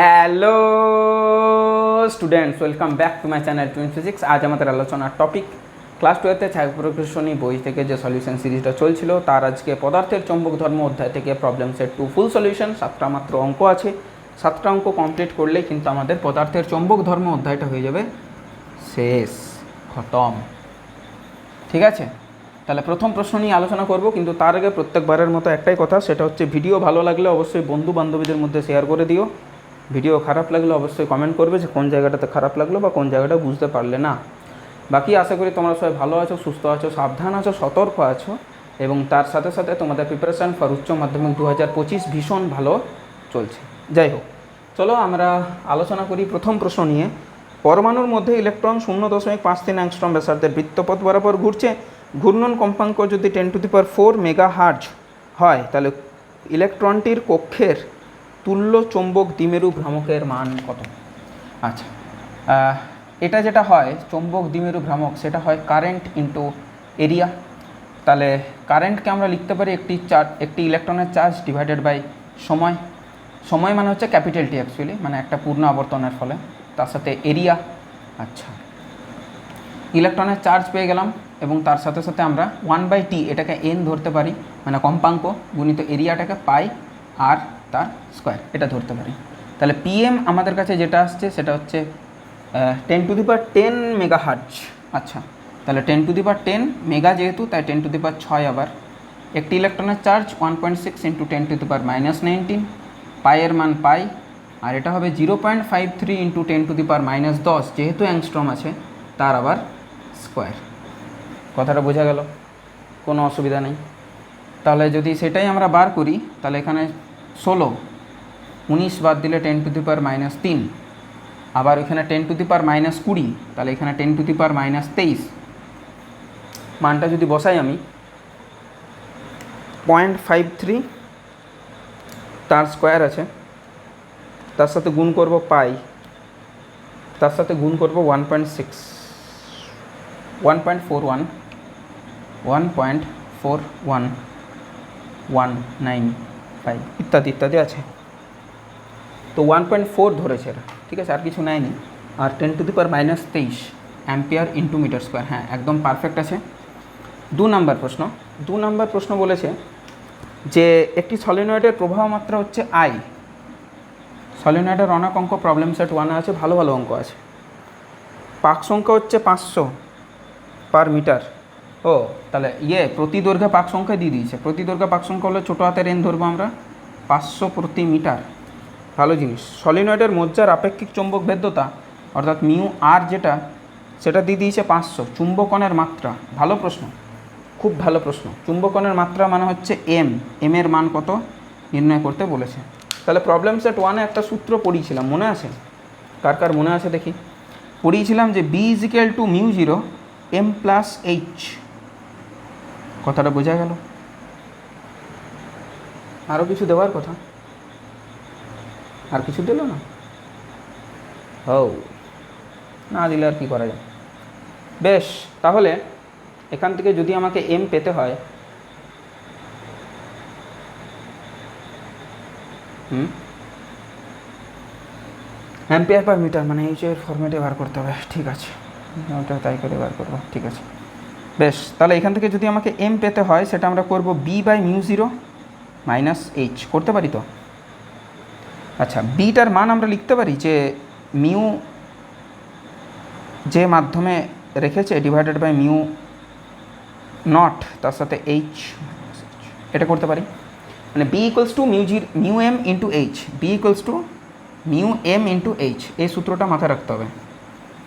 Hello students welcome back to my channel Twain physics আজ আমাদের আলোচনার টপিক ক্লাস টুয়েলভে ছায়া প্রকৃষণী বই থেকে যে সলিউশন সিরিজটা চলছিল, তার আজকে পদার্থের চৌম্বক ধর্ম অধ্যায় থেকে problem set two full solution সাতটা মাত্র অঙ্ক আছে। সাতটা অঙ্ক কমপ্লিট করলেই কিন্তু আমাদের পদার্থের চৌম্বক ধর্ম অধ্যায়টা হয়ে যাবে। শেষ, খতম। ঠিক আছে? তাহলে প্রথম প্রশ্ন নিয়ে আলোচনা করব, কিন্তু তার আগে প্রত্যেকবারের মতো একটাই কথা, সেটা হচ্ছে ভিডিও ভালো লাগলে অবশ্যই বন্ধু বান্ধবীদের মধ্যে শেয়ার করে দিও। ভিডিও খারাপ লাগলে অবশ্যই কমেন্ট করবে যে কোন জায়গাটাতে খারাপ লাগল বা কোন জায়গাটা বুঝতে পারলে না। বাকি আশা করি তোমরা সবাই ভালো আছো, সুস্থ আছো, সাবধান আছো, সতর্ক আছো এবং তার সাথে সাথে তোমাদের প্রিপারেশান ফর উচ্চ মাধ্যমিক দু হাজার পঁচিশ ভীষণ ভালো চলছে। যাই হোক, চলো আমরা আলোচনা করি প্রথম প্রশ্ন নিয়ে। পরমাণুর মধ্যে ইলেকট্রন শূন্য দশমিক পাঁচ তিন অ্যাংস্ট্রম ব্যাসার্ধের বৃত্তপথ বরাবর ঘুরছে। ঘূর্ণন কম্পাঙ্ক যদি ten to the power four megahertz হয়, তাহলে ইলেকট্রনটির কক্ষের তুল্য চৌম্বক দ্বিমেরু ভ্রামকের মান কত? আচ্ছা এটা যেটা হয়, চৌম্বক দ্বিমেরু ভ্রামক, সেটা হয় কারেন্ট ইন্টু এরিয়া তাহলে কারেন্টকে আমরা লিখতে পারি একটি চার্জ একটি ইলেকট্রনের চার্জ ডিভাইডেড বাই সময়। সময় মানে হচ্ছে ক্যাপিটাল টি অ্যাকচুয়ালি মানে একটা পূর্ণ আবর্তনের ফলে। তার সাথে এরিয়া আচ্ছা ইলেকট্রনের চার্জ পেয়ে গেলাম, এবং তার সাথে সাথে আমরা ওয়ান বাই টি এটাকে এন ধরতে পারি মানে কম্পাঙ্ক, গুণিত এরিয়াটাকে পাই আর তার স্কোয়ার, এটা ধরতে পারি। তাহলে পিএম আমাদের কাছে যেটা আসছে, সেটা হচ্ছে ten to the power ten megahertz আচ্ছা তাহলে ten to the power ten mega যেহেতু, তাই টেন টু দি পার ছয় আবার। একটি ইলেকট্রনের charge one point six into ten to the power minus nineteen পায়ের মান পাই আর এটা হবে zero point five three into ten to the power minus দশ, যেহেতু অ্যাংস্ট্রম আছে, তার আবার স্কোয়ার কথাটা বোঝা গেল, কোনো অসুবিধা নেই। তাহলে যদি সেটাই আমরা বার করি, তাহলে এখানে ষোলো। উনিশ বাদ দিলে ten to the power minus তিন। আবার এখানে ten to the power minus কুড়ি, তাহলে এখানে ten to the power minus তেইশ। মানটা যদি বসাই আমি পয়েন্ট ফাইভ থ্রি তার স্কোয়ার আছে, তার সাথে গুণ করব পাই, তার সাথে গুণ করব one point six one point four one one point four one one nine five ইত্যাদি ইত্যাদি আছে। তো ওয়ান পয়েন্ট ফোর ধরেছে এরা ঠিক আছে, আর কিছু নেয়নি। আর ten to the power minus তেইশ অ্যাম্পিয়ার ইন্টু মিটার স্কোয়ার হ্যাঁ একদম পারফেক্ট আছে। দু নাম্বার প্রশ্ন, দু নাম্বার প্রশ্ন বলেছে যে একটি সলিনয়েডের প্রবাহ মাত্রা হচ্ছে আই সলিনয়েডের অনেক অঙ্ক প্রবলেম সেট ওয়ানে আছে, ভালো ভালো অঙ্ক আছে। পাক সংখ্যা হচ্ছে পাঁচশো পার মিটার ও, তাহলে ইয়ে প্রতি দৈর্ঘ্যে পাক সংখ্যা দিয়ে দিয়েছে। প্রতি দৈর্ঘ্যে পাক সংখ্যা হলে ছোটো হাতের এন ধরবো আমরা, পাঁচশো প্রতি মিটার। ভালো জিনিস। সলিনয়েডের মজ্জার আপেক্ষিক চৌম্বক ভেদ্যতা, অর্থাৎ মিউ আর যেটা, সেটা দিয়ে দিয়েছে পাঁচশো। চুম্বকনের মাত্রা। ভালো প্রশ্ন। খুব ভালো প্রশ্ন। চুম্বকনের মাত্রা মানে হচ্ছে এম। এম এর মান কত? নির্ণয় করতে বলেছে। তাহলে প্রবলেম সেট ওয়ানে একটা সূত্র পড়িয়েছিলাম, মনে আছে? কার কার মনে আছে দেখি? পড়িয়েছিলাম যে B equal to mu zero M plus H কথাটা বোঝা গেল। আরও কিছু দেওয়ার কথা? আর কিছু দিল না? ও না দিলে আর কী করা যায়? বেশ তাহলে এখান থেকে যদি আমাকে এম পেতে হয় হুম? অ্যাম্পিয়ার পার মিটার মানে এইচ এর ফর্মেটে বার করতে হবে। ঠিক আছে। ওটা তাই করে বার করব। ঠিক আছে। বেশ, তাহলে এখান থেকে যদি আমাকে এম পেতে হয়, সেটা আমরা করব B by mu zero minus H করতে পারি তো? আচ্ছা বিটার মান আমরা লিখতে পারি যে মিউ যে মাধ্যমে রেখেছে ডিভাইডেড বাই মিউ নট তার সাথে এইচ এটা করতে পারি। মানে B equals to mu G mu M into H B equals to mu M into H এই সূত্রটা মাথায় রাখতে হবে।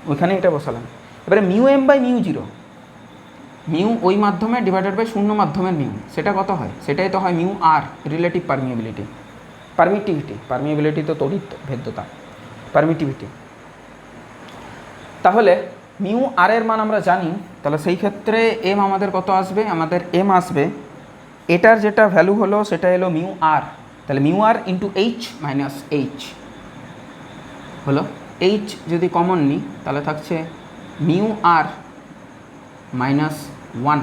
ওইখানে এটা বসালাম। এবারে mu M by mu zero mu ওই মাধ্যমে ডিভাইডেড বাই শূন্য মাধ্যমের মিউ, সেটা কত হয়? সেটাই তো হয় মিউ আর রিলেটিভ পারমিয়েবিলিটি পারমিটিভিটি পারমিয়েবিলিটি তো তড়িৎ ভেদ্যতা পারমিটিভিটি তাহলে মিউ আর এর মান আমরা জানি, তাহলে সেই ক্ষেত্রে এম আমাদের কত আসবে? আমাদের এম আসবে। এটার যেটা ভ্যালু হলো, সেটা এলো মিউ আর। তাহলে mu R into H minus H হলো। এইচ যদি কমন নিই, তাহলে থাকছে মিউ আর মাইনাস ওয়ান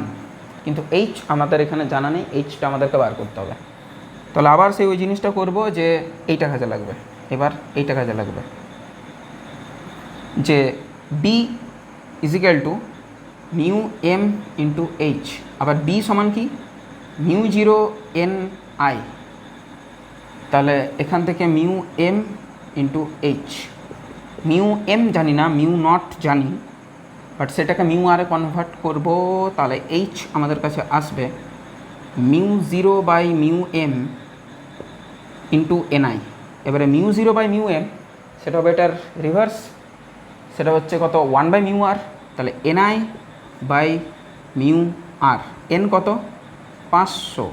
কিন্তু এইচ আমাদের এখানে জানা নেই এইচটা আমাদেরকে বার করতে হবে। তাহলে আবার সেই ওই জিনিসটা করব যে এইটা কাজে লাগবে। এবার এইটা কাজে লাগবে। যে B equal to mu M into H আবার বি সমান কি? মিউ জিরো এন আই তাহলে এখান থেকে mu M into H mu M জানি না মিউ নট জানি। বাট সেটাকে মিউ আরে কনভার্ট করব, তাহলে এইচ আমাদের কাছে আসবে। Mu zero by mu M into NI এবারে mu zero by mu M, সেটা হবে এটার রিভার্স সেটা হচ্ছে কত? ওয়ান বাই মিউ আর তাহলে NI by mu R N কত? পাঁচশো।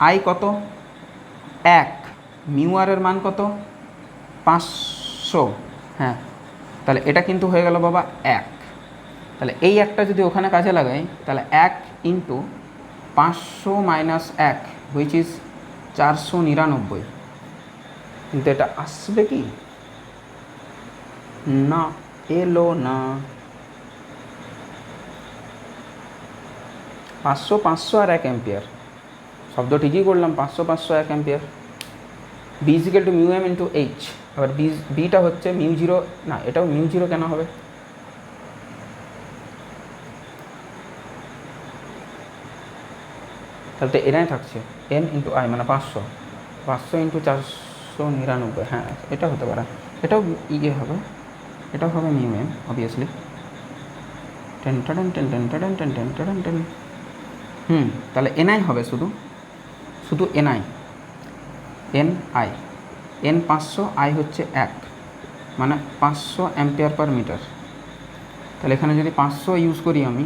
আই কত? এক। মিউ আর এর মান কত? পাঁচশো। হ্যাঁ তাহলে এটা কিন্তু হয়ে গেল বাবা এক। তাহলে এই একটা যদি ওখানে কাজে লাগাই, তাহলে এক ইন্টু পাঁচশো মাইনাস এক হুইচ ইজ চারশো নিরানব্বই। কিন্তু এটা আসবে কি? না, এলো না। পাঁচশো পাঁচশো আর এক অ্যাম্পিয়ার। শব্দ ঠিকই করলাম, পাঁচশো পাঁচশো এক ampere. B equal to mu M into H আবার বি বিটা হচ্ছে মিউ জিরো না, এটাও মিউ জিরো কেন হবে? তাহলে তো এরাই থাকছে। এন ইন্টু আই মানে পাঁচশো। পাঁচশো ইন্টু চারশো নিরানব্বই হ্যাঁ এটা হতে পারে। এটাও ইয়ে হবে। এটাও হবে mu M obviously ten ten ten ten ten ten ten ten ten hmm, তাহলে এনআই হবে শুধু। শুধু এনআই এন আই এন পাঁচশো আই হচ্ছে এক। মানে পাঁচশো অ্যাম্পিয়ার পার মিটার তাহলে এখানে যদি পাঁচশো ইউজ করি আমি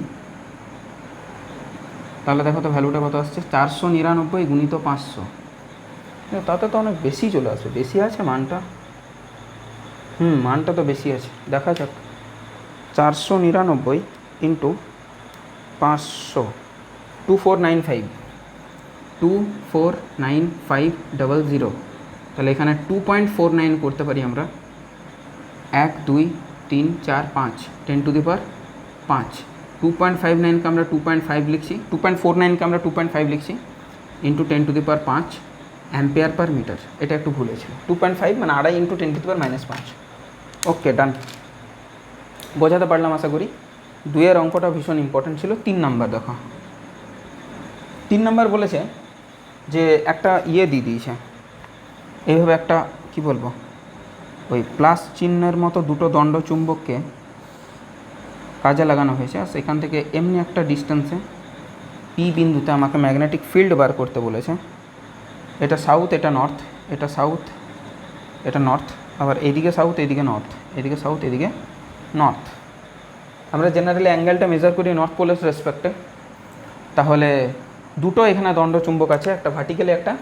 তাহলে দেখো তো ভ্যালুটা কত আসছে? চারশো নিরানব্বই গুণিত পাঁচশো। তাতে তো অনেক বেশি চলে আসবে। বেশি আছে মানটা? হুম, মানটা তো বেশি আছে। দেখা যাক। চারশো নিরানব্বই ইন্টু পাঁচশো। Two four nine five two four nine five double zero তাহলে এখানে টু পয়েন্ট ফোর নাইন করতে পারি আমরা। এক, দুই, তিন, চার, পাঁচ। টেন টু দি পার পাঁচ। টু পয়েন্ট ফাইভ নাইনকে আমরা টু পয়েন্ট ফাইভ লিখছি টু পয়েন্ট ফোর নাইনকে আমরা টু পয়েন্ট ফাইভ লিখছি into ten to the power পাঁচ অ্যাম্পিয়ার পার মিটার এটা একটু ভুল হয়েছিল টু পয়েন্ট ফাইভ মানে আড়াই into ten to the power minus পাঁচ ওকে ডান বোঝাতে পারলাম আশা করি। দুইয়ের অঙ্কটা ভীষণ ইম্পর্টেন্ট ছিল, তিন নাম্বার দেখো। তিন নাম্বার বলেছে যে একটা ইয়ে দিয়ে দিয়েছে। এইভাবে একটা, কি বলব? ওই প্লাস চিহ্নের মতো দুটো দণ্ড চুম্বককে কাজে লাগানো হয়েছে। আর সেখান থেকে এমনি একটা ডিস্টেন্সে পি বিন্দুতে আমাকে ম্যাগনেটিক ফিল্ড বার করতে বলেছে। এটা সাউথ এটা নর্থ এটা সাউথ এটা নর্থ আবার এদিকে সাউথ এদিকে নর্থ এদিকে সাউথ এদিকে নর্থ আমরা জেনারেলি অ্যাঙ্গেলটা মেজার করি নর্থ পোলের রেসপেক্টে তাহলে দুটো এখানে দণ্ড চুম্বক আছে, একটা ভার্টিক্যালি একটা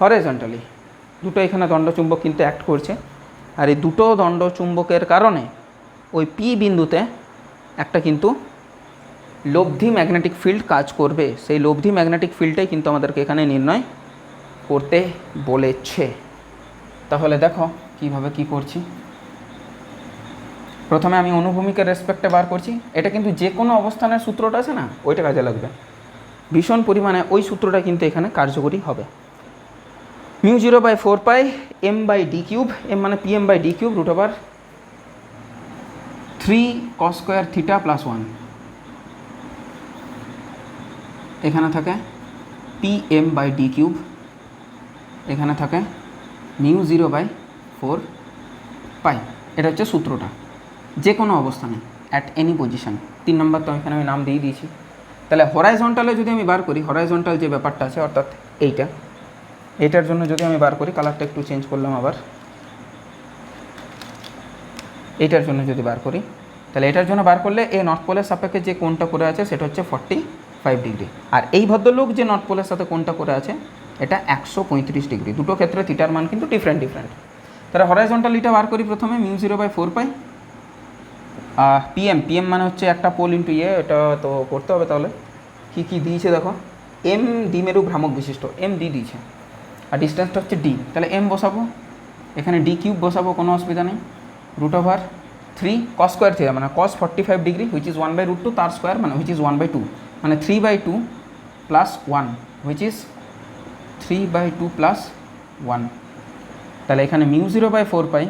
হরাইজন্টালি দুটো এখানে দণ্ড চুম্বক কিন্তু অ্যাক্ট করছে। আর এই দুটো দণ্ড চুম্বকের কারণে ওই পি বিন্দুতে একটা কিন্তু লব্ধি ম্যাগনেটিক ফিল্ড কাজ করবে। সেই লব্ধি ম্যাগনেটিক ফিল্ডটাই কিন্তু আমাদেরকে এখানে নির্ণয় করতে বলেছে। তাহলে দেখো কীভাবে কি করছি। প্রথমে আমি অনুভূমিকের রেসপেক্টে বার করছি। এটা কিন্তু যে কোনো অবস্থানের সূত্রটা আছে না, ওইটা কাজে লাগবে। ভীষণ পরিমাণে ওই সূত্রটা কিন্তু এখানে কার্যকরী হবে। Mu zero by four pi M by D cube, M মানে P M by D cube, root over three cos square theta plus one এখানে থাকে P M by D cube এখানে থাকে mu zero by four pi এটা হচ্ছে সূত্রটা। যে কোনো অবস্থানে অ্যাট এনি পজিশন তিন নম্বর তো এখানে আমি নাম দিয়ে দিয়েছি। তাহলে হরাইজন্টালে যদি আমি বার করি হরাইজন্টাল যে ব্যাপারটা আছে, অর্থাৎ এইটা, এইটার জন্য যদি আমি বার করি কালারটা একটু চেঞ্জ করলাম আবার। এইটার জন্য যদি বার করি, তাহলে এটার জন্য বার করলে এই নর্থ পোলের সাপেক্ষে যে কোনটা করে আছে সেটা হচ্ছে ফর্টি ফাইভ ডিগ্রি আর এই ভদ্রলোক যে নর্থ পোলের সাথে কোনটা করে আছে, এটা একশো পঁয়ত্রিশ ডিগ্রি দুটো ক্ষেত্রে থিটার মান কিন্তু ডিফারেন্ট ডিফারেন্ট তাহলে হরাইজন্টাল ইটা বার করি প্রথমে mu zero by four pi PM PM মানে হচ্ছে একটা পোল ইন্টু ইয়ে এটা তো করতে হবে তাহলে। কী কী দিয়েছে দেখো? এম দ্বিমেরু ভ্রামক বিশিষ্ট এম ডি দিয়েছে। আর ডিস্টেন্সটা হচ্ছে ডি তাহলে এম বসাবো। এখানে ডি কিউব বসাবো, কোনো অসুবিধা নেই। Root over three cos square theta মানে cos forty five degree which is one by root two তার স্কোয়ার মানে which is one by two মানে three by two plus one which is three by two plus one তাহলে এখানে mu zero by four pi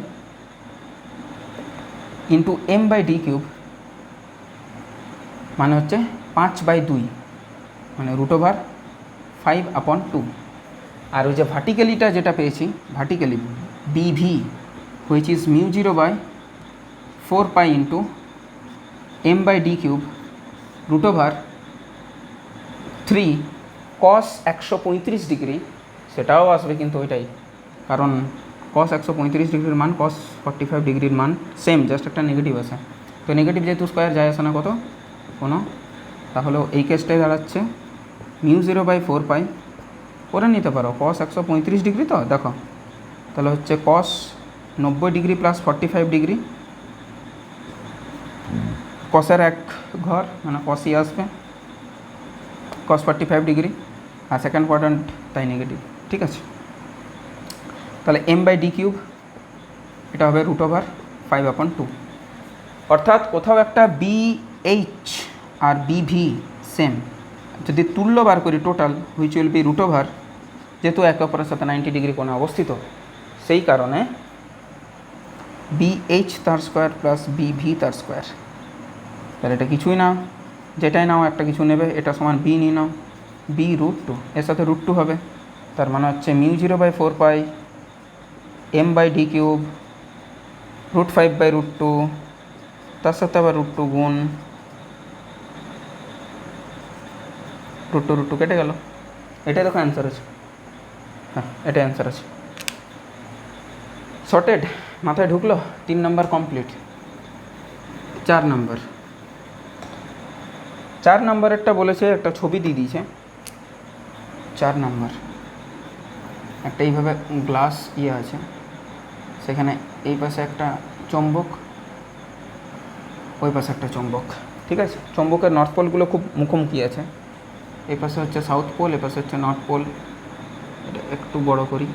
into M by D cube মানে হচ্ছে পাঁচ by দুই মানে root over five upon two আর ওই যে ভার্টিক্যালিটা যেটা পেয়েছি vertically BV is mu zero by four pi into M by D cube root over three cos একশো পঁয়ত্রিশ ডিগ্রি সেটাও আসবে কিন্তু ওইটাই। কারণ কস একশো পঁয়ত্রিশ ডিগ্রির মান কস ফর্টি ফাইভ ডিগ্রির মান সেম জাস্ট একটা নেগেটিভ আছে। তো নেগেটিভ যেহেতু স্কোয়ার যায় আসে না কত? কোনো। তাহলে এই কেসটাই দাঁড়াচ্ছে। Mu zero by four pi করে নিতে পারো। কস একশো পঁয়ত্রিশ ডিগ্রি তো, দেখো। তাহলে হচ্ছে কস নব্বই degree plus forty five degree. কসের এক ঘর মানে কসই আসবে। কস ফর্টি ফাইভ ডিগ্রি আর সেকেন্ড কোয়াড্রান্ট তাই নেগেটিভ ঠিক আছে? তাহলে এম বাই ডি কিউব এটা হবে root over five upon two অর্থাৎ কোথাও একটা বি এইচ আর বিভি সেম যদি তুল্য বার করি total which will be root over যেহেতু একে অপরের সাথে নাইনটি ডিগ্রি কোণে অবস্থিত, সেই কারণে বি এইচ তার স্কোয়ার প্লাস বিভি তার স্কোয়ার তাহলে এটা কিছুই না। যেটাই নাও, একটা কিছু নেবে, এটা সমান বি নিয়ে নাও। বি রুট টু এর সাথে রুট টু হবে। তার মানে হচ্ছে mu zero by four pi M by D cube root five by root two, তার সাথে আবার রুট টু গুণ রুট টু রুট টু কেটে গেল। এটাই দেখো অ্যান্সার আছে। হ্যাঁ এটাই অ্যান্সার আছে। শর্টেড মাথায় ঢুকলো, তিন নম্বর কমপ্লিট চার নম্বর চার নম্বরেরটা বলেছে, একটা ছবি দিয়ে দিয়েছে। চার নম্বর একটা এইভাবে গ্লাস ইয়ে আছে। সেখানে এই পাশে একটা চম্বক, ওই পাশে একটা চম্বক, ঠিক আছে? চম্বকের নর্থ পোলগুলো খুব মুখোমুখি আছে। এই পাশে হচ্ছে সাউথ পোল এই পাশে হচ্ছে নর্থ পোল এটা একটু বড় করি।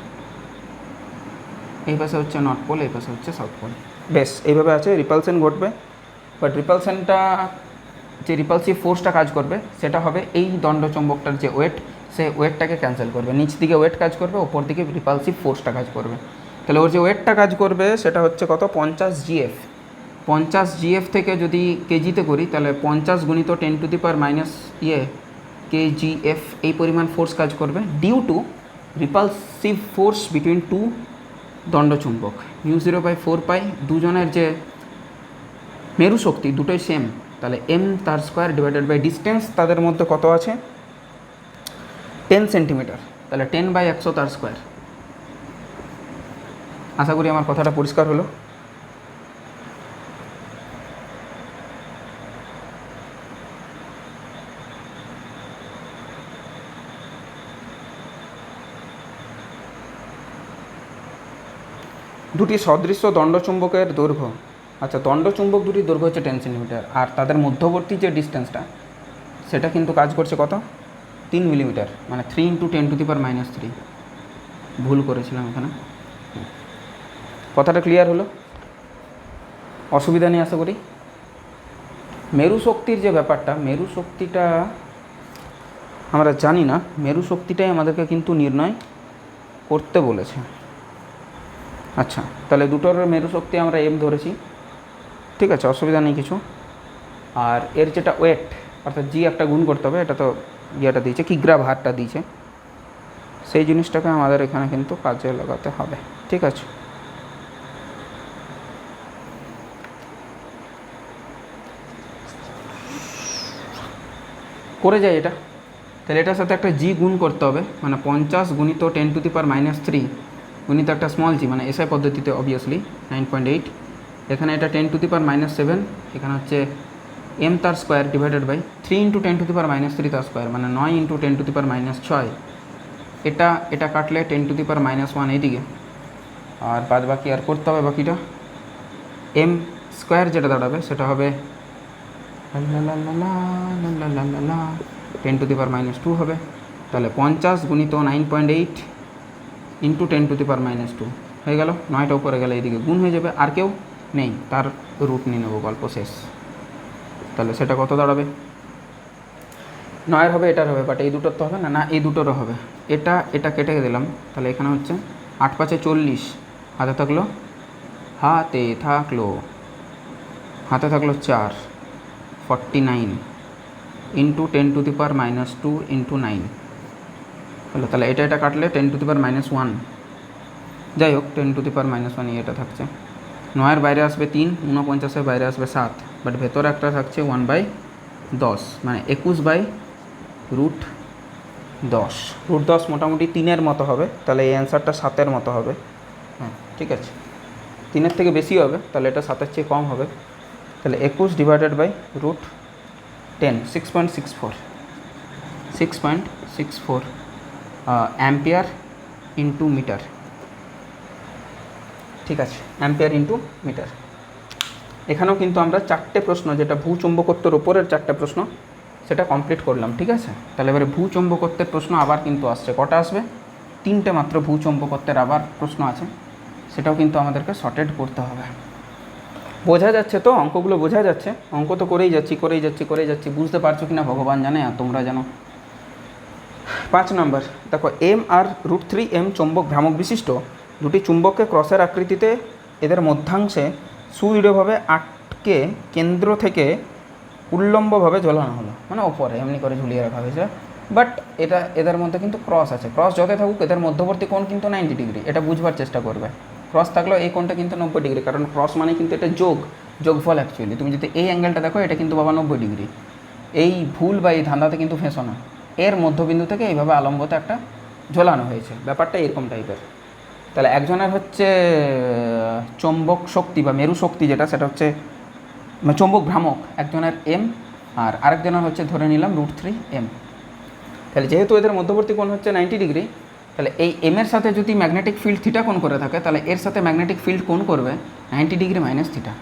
এই পাশে হচ্ছে নর্থ পোল এই পাশে হচ্ছে সাউথ পোল বেশ, এইভাবে আছে রিপালসেন ঘটবে। বাট রিপালসেনটা যে রিপালসিভ ফোর্সটা কাজ করবে, সেটা হবে এই দণ্ডচম্বকটার যে ওয়েট সে ওয়েটটাকে ক্যান্সেল করবে। নিচ দিকে ওয়েট কাজ করবে ওপর দিকে রিপালসিভ ফোর্সটা কাজ করবে। তাহলে ওর যে ওয়েটটা কাজ করবে, সেটা হচ্ছে কত? পঞ্চাশ জিএফ পঞ্চাশ জিএফ থেকে যদি কেজিতে করি, তাহলে পঞ্চাশ গুণিত ten to the power minus ইয়ে কেজিএফ এই পরিমাণ ফোর্স কাজ করবে। Due to repulsive force between two দণ্ডচুম্বক। Mu zero by four pi দুজনের যে মেরু শক্তি দুটোই সেম তাহলে এম তার স্কোয়ার ডিভাইডেড বাই ডিস্টেন্স তাদের মধ্যে কত আছে? টেন সেন্টিমিটার তাহলে টেন বাই একশো তার স্কোয়ার আশা করি আমার কথাটা পরিষ্কার হলো। দুটি সদৃশ্য দণ্ডচুম্বকের দৈর্ঘ্য। আচ্ছা দণ্ডচুম্বক দুটির দৈর্ঘ্য হচ্ছে টেন সেন্টিমিটার। আর তাদের মধ্যবর্তী যে ডিস্টেন্সটা, সেটা কিন্তু কাজ করছে কত? তিন মিলিমিটার মানে three into ten to the power minus three ভুল করেছিলাম এখানে। কথাটা ক্লিয়ার হলো? অসুবিধা নেই আশা করি। মেরু শক্তির যে ব্যাপারটা মেরু শক্তিটা আমরা জানি না। মেরু শক্তিটাই আমাদেরকে কিন্তু নির্ণয় করতে বলেছে। আচ্ছা তাহলে দুটোর মেরু শক্তি আমরা এম ধরেছি। ঠিক আছে, অসুবিধা নেই কিছু। আর এর যেটা ওয়েট অর্থাৎ জি একটা গুণ করতে হবে, এটা তো ইয়েটা দিয়েছে কিগ্রা ভারটা দিয়েছে। সেই জিনিসটাকে আমাদের এখানে কিন্তু কাজে লাগাতে হবে। ঠিক আছে। করে যায় এটা। তাহলে এটার সাথে একটা জি গুণ করতে হবে মানে পঞ্চাশ গুণিত ten to the power minus three গুণিত একটা স্মল জি মানে এসআই পদ্ধতিতে অবভিয়াসলি নাইন পয়েন্ট এইট এখানে এটা ten to the power minus seven এখানে হচ্ছে এম তার square divided by three into ten to the power minus three তার স্কোয়ার মানে নয় into ten to the power minus ছয় এটা এটা কাটলে ten to the power minus one এইদিকে আর বাদ বাকি আর করতে হবে বাকিটা এম স্কোয়ার যেটা দাঁড়াবে সেটা হবে ten to the power minus two হবে তাহলে পঞ্চাশ গুণিত nine point eight into ten to the power minus two হয়ে গেল, নয়টা উপরে গেলে এইদিকে গুণ হয়ে যাবে, আর কেউ নেই, তার রুট নিয়ে নেব, গল্প শেষ। তাহলে সেটা কত দাঁড়াবে? নয়ের হবে, এটার হবে বাট এই দুটোর তো হবে না না, এই দুটোরও হবে। এটা এটা কেটে দিলাম, তাহলে এখানে হচ্ছে আট পাঁচে চল্লিশ। হাতে থাকল হাতে থাকল হাতে থাকল চার forty nine into ten to the power minus two into nine হলো, তাহলে এটা এটা কাটলে ten to the power minus one যাই হোক ten to the power minus one এটা থাকছে। নয়ের বাইরে আসবে তিন, ঊনপঞ্চাশের বাইরে আসবে সাত। বাট ভেতরে একটা থাকছে ওয়ান বাই দশ মানে একুশ বাই রুট দশ। রুট দশ মোটামুটি তিনের মতো হবে, তাহলে এই অ্যান্সারটা সাতের মতো হবে। হ্যাঁ ঠিক আছে। তিনের থেকে বেশি হবে, তাহলে এটা সাতের চেয়ে কম হবে। তাহলে একুশ divided by root ten six point six four six point six four ampere into metre ঠিক আছে অ্যাম্পিয়ার ইন্টু মিটার এখানেও কিন্তু আমরা চারটে প্রশ্ন, যেটা ভূচুম্বকত্বের ওপরের চারটে প্রশ্ন, সেটা কমপ্লিট করলাম, ঠিক আছে? তাহলে এবারে ভূচুম্বকত্বের প্রশ্ন আবার কিন্তু আসছে, কটা আসবে? তিনটে মাত্র ভূচুম্বকত্বের আবার প্রশ্ন আছে, সেটাও কিন্তু আমাদেরকে শর্টেড করতে হবে। বোঝা যাচ্ছে তো? অঙ্কগুলো বোঝা যাচ্ছে? অঙ্ক তো করেই যাচ্ছি করেই যাচ্ছি করেই যাচ্ছি, বুঝতে পারছ কিনা? ভগবান জানে আর তোমরা জানো। পাঁচ নম্বর, দেখো এম আর রুট থ্রি এম চুম্বক ভ্রামক বিশিষ্ট। দুটি চুম্বককে ক্রসের আকৃতিতে এদের মধ্যাংশে সুদৃঢ়ভাবে আটকে কেন্দ্র থেকে উল্লম্বভাবে ঝোলানো হলো। মানে ওপরে, এমনি করে ঝুলিয়ে রাখা হয়েছে। বাট এটা, এদের মধ্যে কিন্তু ক্রস আছে। ক্রস যত থাকুক, এদের মধ্যবর্তী কোণ কিন্তু নাইনটি ডিগ্রি এটা বুঝবার চেষ্টা করবে। ক্রস থাকলেও এই কোণটা কিন্তু নব্বই ডিগ্রি কারণ ক্রস মানে কিন্তু এটা যোগ, যোগফল অ্যাকচুয়ালি তুমি যদি এই অ্যাঙ্গেলটা দেখো, এটা কিন্তু বাবা নব্বই ডিগ্রি এই ভুল বা এই ধান্দাতে কিন্তু ফেঁসো না। এর মধ্যবিন্দু থেকে এইভাবে আলম্বতে একটা ঝোলানো হয়েছে। ব্যাপারটা এরকম টাইপের তাহলে একজনের হচ্ছে, চৌম্বক শক্তি বা মেরু শক্তি যেটা, সেটা হচ্ছে মানে চৌম্বক ভ্রামক, একজনের এম আর আরেকজনের হচ্ছে ধরে নিলাম রুট থ্রি এম তাহলে যেহেতু এদের মধ্যবর্তী কোণ হচ্ছে নাইনটি ডিগ্রি তাহলে এই এম এর সাথে যদি ম্যাগনেটিক ফিল্ড থিটা কোণ করে থাকে, তাহলে এর সাথে ম্যাগনেটিক ফিল্ড কোণ করবে নাইনটি ডিগ্রি মাইনাস থিটা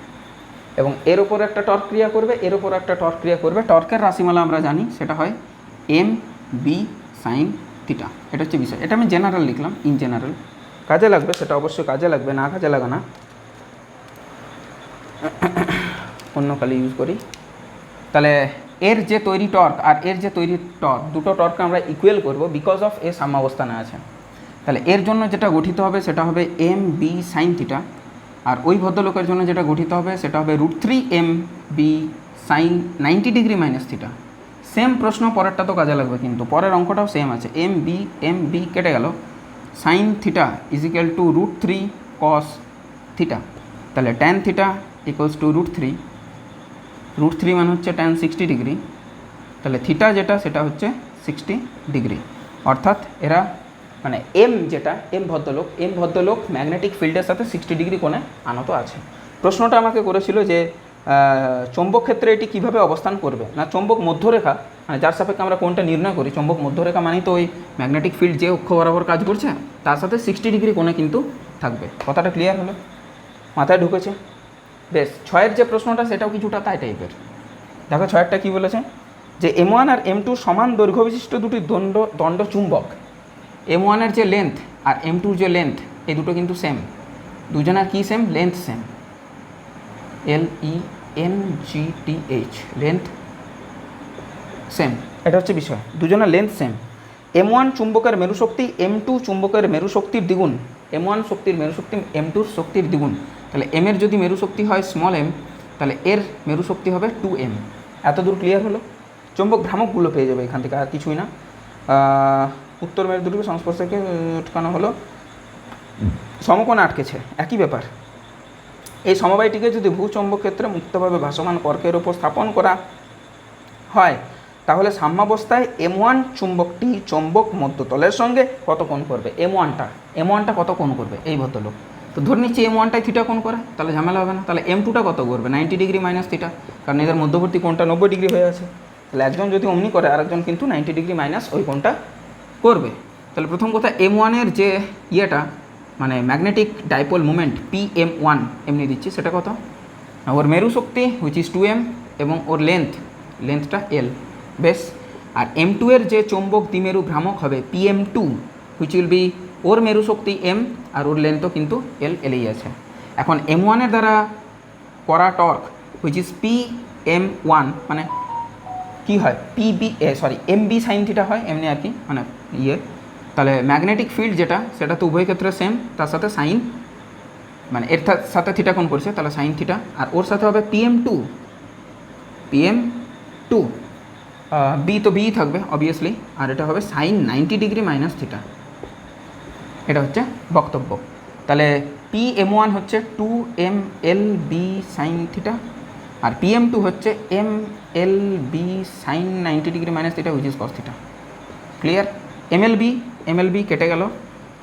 এবং এর ওপর একটা টর্ক ক্রিয়া করবে, এর ওপর একটা টর্ক ক্রিয়া করবে। টর্কের রাশিমালা আমরা জানি, সেটা হয় এম বি সাইন থিটা এটা হচ্ছে বিষয়। এটা আমি জেনারেল লিখলাম ইন জেনারেল কাজে লাগবে, সেটা অবশ্যই কাজে লাগবে, না কাজে লাগা না। অন্য কালি ইউজ করি। তাহলে এর যে তৈরি টর্ক আর এর যে তৈরি টর্ক দুটো টর্ককে আমরা ইকুয়াল করব বিকজ অফ এ সাম্যাবস্থানে আছে। তাহলে এর জন্য যেটা গঠিত হবে, সেটা হবে এম বি সাইন থিটা আর ওই ভদ্রলোকের জন্য যেটা গঠিত হবে, সেটা হবে root three M B sine ninety degree minus theta same প্রশ্ন পরেরটা তো কাজে লাগবে কিন্তু, পরের অঙ্কটাও সেম আছে। এম বি এম বি কেটে গেল। Sine theta equal to root three cos theta তাহলে tan theta equals to root three root three মানে হচ্ছে ট্যান সিক্সটি ডিগ্রি তাহলে থিটা যেটা, সেটা হচ্ছে সিক্সটি ডিগ্রি অর্থাৎ এরা মানে এম যেটা এম ভদ্রলোক এম ভদ্রলোক ম্যাগনেটিক ফিল্ডের সাথে সিক্সটি ডিগ্রি কোণে আনত আছে। প্রশ্নটা আমাকে করেছিল যে চৌম্বক ক্ষেত্রে এটি কীভাবে অবস্থান করবে? না, চৌম্বক মধ্যরেখা মানে যার সাপেক্ষে আমরা কোনটা নির্ণয় করি, চৌম্বক মধ্যরেখা মানেই তো ওই ম্যাগনেটিক ফিল্ড যে অক্ষ বরাবর কাজ করছে, তার সাথে সিক্সটি ডিগ্রি কোণে কিন্তু থাকবে। কথাটা ক্লিয়ার হলো? মাথায় ঢুকেছে? বেশ, ছয়ের যে প্রশ্নটা, সেটাও কিছুটা তাই টাইপের দেখো ছয়েরটা কী বলেছে? যে এম ওয়ান আর এম টু সমান দৈর্ঘ্য বিশিষ্ট দুটি দণ্ড দণ্ড চুম্বক। এম ওয়ানের যে লেন্থ আর এম টুর যে লেন্থ এই দুটো কিন্তু সেম দুজনের কী same length same L E N G T H length same এটা হচ্ছে বিষয়, দুজনের লেন্থ সেম এম ওয়ান চুম্বকের মেরু শক্তি এম টু চুম্বকের মেরু শক্তির দ্বিগুণ। এম ওয়ান শক্তির মেরু শক্তি এম টুর শক্তির দ্বিগুণ। তাহলে এম এর যদি মেরু শক্তি হয় স্মল এম তাহলে এর মেরু শক্তি হবে টু এম এত দূর ক্লিয়ার হলো? চুম্বক ভ্রামকগুলো পেয়ে যাবে এখান থেকে, আর কিছুই না। উত্তর মেরু দুটিকে সংস্পর্শকে উৎকানো হলো। সমকোণে আটকেছে, একই ব্যাপার। এই সমবায়টিকে যদি ভূচম্বক ক্ষেত্রে মুক্তভাবে ভাসমান কর্কের উপর স্থাপন করা হয়, তাহলে সাম্যাবস্থায় এম ওয়ান চুম্বকটি চম্বক মধ্যতলের সঙ্গে কত কোণ করবে? এম ওয়ানটা এম ওয়ানটা কত কোণ করবে? এই ভদ্রলোক। তো ধরে নিচ্ছি এম ওয়ানটাই থিটা কোণ করে, তাহলে ঝামেলা হবে না। তাহলে এম টুটা কত করবে? নাইনটি ডিগ্রি মাইনাস থিটা কারণ এদের মধ্যবর্তী কোণটা নব্বই ডিগ্রি হয়ে আছে। তাহলে একজন যদি অমনি করে, আরেকজন কিন্তু নাইনটি ডিগ্রি মাইনাস ওই কোণটা করবে। তাহলে প্রথম কথা এম ওয়ানের যে ইয়েটা মানে magnetic dipole moment P M one এমনি দিচ্ছি, সেটা কত? ওর মেরু শক্তি হুইচ ইজ টু এম এবং ওর লেন্থ লেন্থটা এল বেশ? আর এম টু এর যে চৌম্বক দ্বিমেরু ভ্রামক হবে P M two which will be ওর মেরু শক্তি এম আর ওর লেন্থও কিন্তু এল এলেই আছে। এখন এম ওয়ানের দ্বারা করা torque which is P M one মানে কী হয়? P B A sorry M B sine theta হয়, এমনি আর কি মানে ইয়ে। তাহলে ম্যাগনেটিক ফিল্ড যেটা, সেটা তো উভয় ক্ষেত্রে সেম তার সাথে সাইন মানে এর সাথে থিটা কোন করছে, তাহলে সাইন থিটা আর ওর সাথে হবে P M two P M two B তো বি থাকবে অবভিয়াসলি আর এটা হবে sine ninety degree minus theta এটা হচ্ছে বক্তব্য। তাহলে পি এম ওয়ান হচ্ছে two M L B sine theta আর পি এম টু হচ্ছে M L B sine ninety degree minus theta which is cos theta clear M L B M L B কেটে গেল।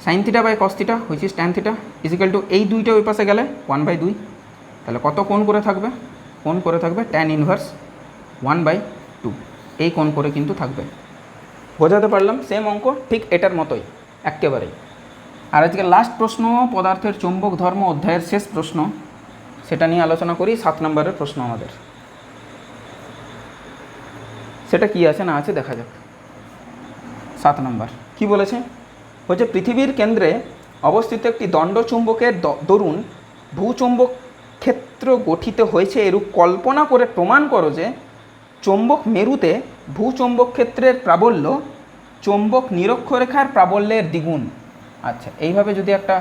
Sine theta by cos theta which is tan theta is equal to এই দুইটা ওই পাশে গেলে one by দুই। তাহলে কত কোণ করে থাকবে? কোণ করে থাকবে tan inverse one by two এই কোণ করে কিন্তু থাকবে। বোঝাতে পারলাম সেম অঙ্ক ঠিক এটার মতোই একেবারেই আর আজকে লাস্ট প্রশ্ন, পদার্থের চৌম্বক ধর্ম অধ্যায়ের শেষ প্রশ্ন, সেটা নিয়ে আলোচনা করি, সাত নম্বরের প্রশ্ন আমাদের। সেটা কি আছে না আছে দেখা যাক। সাত নম্বর। কি বলেছে? বলছে, পৃথিবীর কেন্দ্রে অবস্থিত একটি দণ্ড চুম্বকের দরুন ভূচুম্বক ক্ষেত্র গঠিত হয়েছে এরূপ কল্পনা করে প্রমাণ করো যে চৌম্বক মেরুতে ভূচুম্বক ক্ষেত্রের প্রাবল্য চৌম্বক নিরক্ষরেখার প্রাবল্যের দ্বিগুণ। আচ্ছা এইভাবে যদি একটা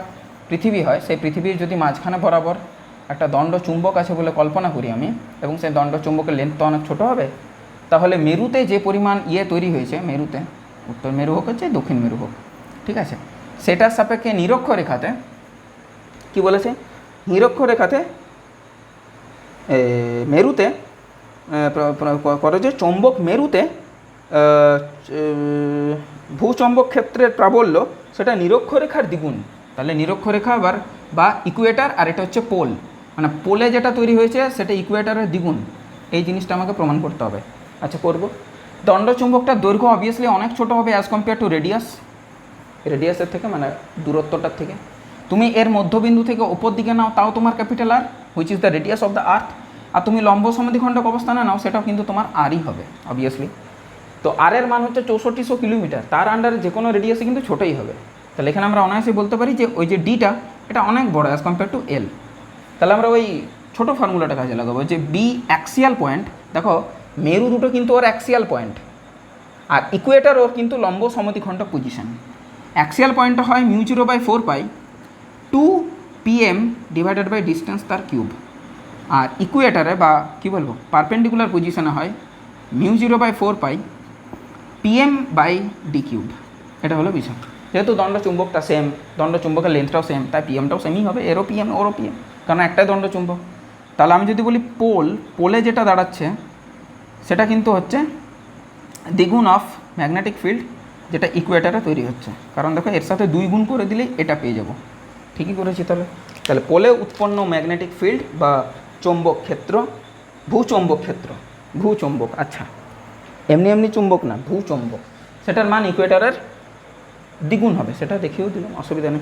পৃথিবী হয়, সেই পৃথিবীর যদি মাঝখানে বরাবর একটা দণ্ড চুম্বক আছে বলে কল্পনা করি আমি, এবং সেই দণ্ড চুম্বকের লেন্থ তো অনেক ছোটো হবে, তাহলে মেরুতে যে পরিমাণ ইয়ে তৈরি হয়েছে, মেরুতে উত্তর মেরু হোক হচ্ছে দক্ষিণ মেরু হোক, ঠিক আছে? সেটার সাপেক্ষে নিরক্ষরেখাতে কি বলেছে? নিরক্ষরেখাতে মেরুতে যে চৌম্বক মেরুতে ভূচৌম্বক ক্ষেত্রের প্রাবল্য সেটা নিরক্ষরেখার দ্বিগুণ। তাহলে নিরক্ষরেখা আবার, বা ইকুয়েটার আর এটা হচ্ছে পোল মানে পোলে যেটা তৈরি হয়েছে সেটা ইকুয়েটারের দ্বিগুণ। এই জিনিসটা আমাকে প্রমাণ করতে হবে। আচ্ছা করব। দণ্ডচুম্বকটার দৈর্ঘ্য অবভিয়াসলি অনেক ছোট হবে অ্যাজ কম্পেয়ার টু রেডিয়াস রেডিয়াসের থেকে মানে দূরত্বটার থেকে। তুমি এর মধ্যবিন্দু থেকে ওপর দিকে নাও, তাও তোমার capital R which is the radius of the earth আর তুমি লম্ব সমাধিখণ্ডক অবস্থানে নাও, সেটাও কিন্তু তোমার আরই হবে অবভিয়াসলি তো আর এর মান হচ্ছে চৌষট্টিশো কিলোমিটার। তার আন্ডারে যে কোনো রেডিয়াসে কিন্তু ছোটোই হবে। তাহলে এখানে আমরা অনায়াসে বলতে পারি যে ওই যে ডিটা এটা অনেক বড় অ্যাজ কম্পেয়ার টু এল তাহলে আমরা ওই ছোটো ফর্মুলাটা কাজে লাগাবো যে বি অ্যাক্সিয়াল পয়েন্ট দেখো মেরু দুটো কিন্তু ওর অ্যাক্সিয়াল পয়েন্ট আর ইকুয়েটার ওর কিন্তু লম্ব সমদ্বিখণ্ডক পজিশন অ্যাক্সিয়াল পয়েন্টটা হয় mu zero by four pi two P M divided by distance তার কিউব আর ইকুয়েটারে বা কী বলব পারপেন্ডিকুলার পজিশনে হয় mu zero by four pi P M by D cube এটা হলো বিষয়। যেহেতু দণ্ড চুম্বকটা সেম দণ্ড চুম্বকের লেন্থটাও সেম তাই পিএমটাও সেমই হবে, এরও পিএম ওরও পিএম কারণ একটাই দণ্ড চুম্বক। তাহলে আমি যদি বলি পোল পোলে যেটা দাঁড়াচ্ছে সেটা কিন্তু হচ্ছে দ্বিগুণ অফ ম্যাগনেটিক ফিল্ড যেটা ইকুয়েটারে তৈরি হচ্ছে। কারণ দেখো, এর সাথে দুই গুণ করে দিলেই এটা পেয়ে যাব। ঠিকই করেছি তাহলে। তাহলে পোলে উৎপন্ন ম্যাগনেটিক ফিল্ড বা চৌম্বক ক্ষেত্র, ভূচৌম্বক ক্ষেত্র। ভূচৌম্বক আচ্ছা। এমনি এমনি চুম্বক না, ভূচৌম্বক। সেটার মান ইকুয়েটারের দ্বিগুণ হবে, সেটা দেখিয়েও দিলাম, অসুবিধা নেই।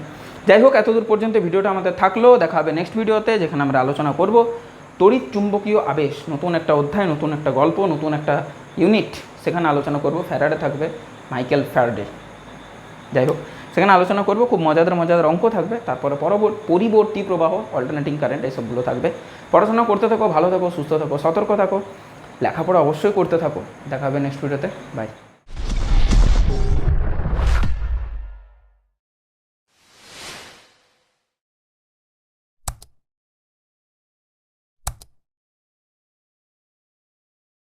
যাই হোক, এতদূর পর্যন্ত ভিডিওটা আমাদের থাকল। দেখা হবে নেক্সট ভিডিওতে যেখানে আমরা আলোচনা করব। তড়িৎ চুম্বকীয় আবেশ, নতুন একটা অধ্যায়, নতুন একটা গল্প, নতুন একটা ইউনিট সেখানে আলোচনা করব। ফ্যারাডে থাকবে মাইকেল ফ্যারাডে যাই হোক, সেখানে আলোচনা করব, খুব মজাদার মজাদার অঙ্ক থাকবে। তারপরে পরবর্তী পরিবর্তী প্রবাহ অল্টারনেটিং কারেন্ট এসবগুলো থাকবে। পড়াশোনা করতে থাকো, ভালো থাকো, সুস্থ থাকো, সতর্ক থাকো, লেখাপড়া অবশ্যই করতে থাকো। দেখা হবে নেক্সট ভিডিওতে বাই